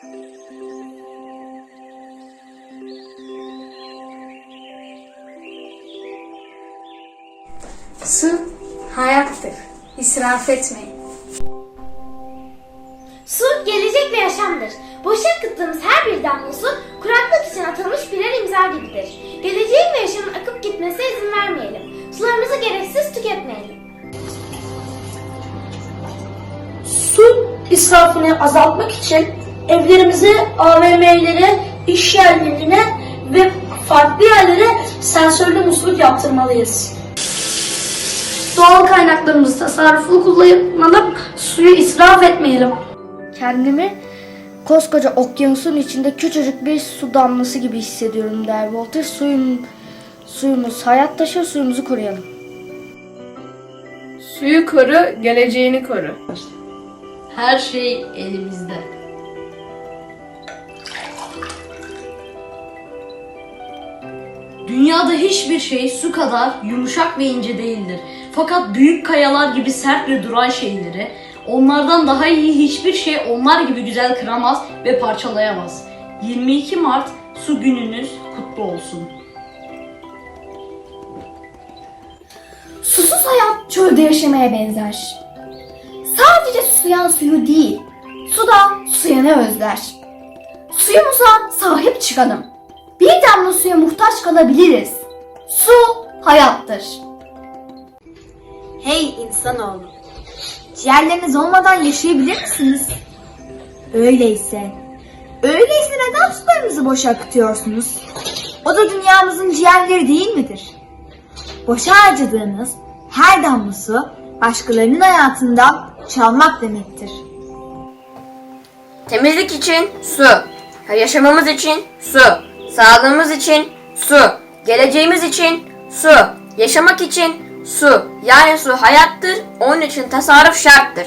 Su hayattır. İsraf etmeyin. Su gelecek ve yaşamdır. Boşa akıttığımız her bir damla su kuraklık için atılmış birer imza gibidir. Geleceğin ve yaşamın akıp gitmesine izin vermeyelim. Sularımızı gereksiz tüketmeyelim. Su israfını azaltmak için evlerimize, AVM'lere, iş yerlerine ve farklı yerlere sensörlü musluk yaptırmalıyız. Doğal kaynaklarımızı tasarruflu kullanalım, suyu israf etmeyelim. Kendimi koskoca okyanusun içinde küçücük bir su damlası gibi hissediyorum der Walter. Suyun, suyumuz hayat taşı, suyumuzu koruyalım. Suyu koru, geleceğini koru. Her şey elimizde. Dünyada hiçbir şey su kadar yumuşak ve ince değildir. Fakat büyük kayalar gibi sert ve duran şeyleri onlardan daha iyi hiçbir şey onlar gibi güzel kıramaz ve parçalayamaz. 22 Mart su gününüz kutlu olsun. Susuz hayat çölde yaşamaya benzer. Sadece susayan suyu değil, su da susayanı özler. Suyumuza sahip çıkalım. Bir damla suya muhtaç kalabiliriz. Su hayattır. Hey insanoğlu! Ciğerleriniz olmadan yaşayabilir misiniz? Öyleyse, öyleyse neden sularınızı boşa akıtıyorsunuz? O da dünyamızın ciğerleri değil midir? Boşa harcadığınız her damla su başkalarının hayatından çalmak demektir. Temizlik için su. Yaşamamız için su. Sağlığımız için su. Geleceğimiz için su. Yaşamak için su. Yani su hayattır. Onun için tasarruf şarttır.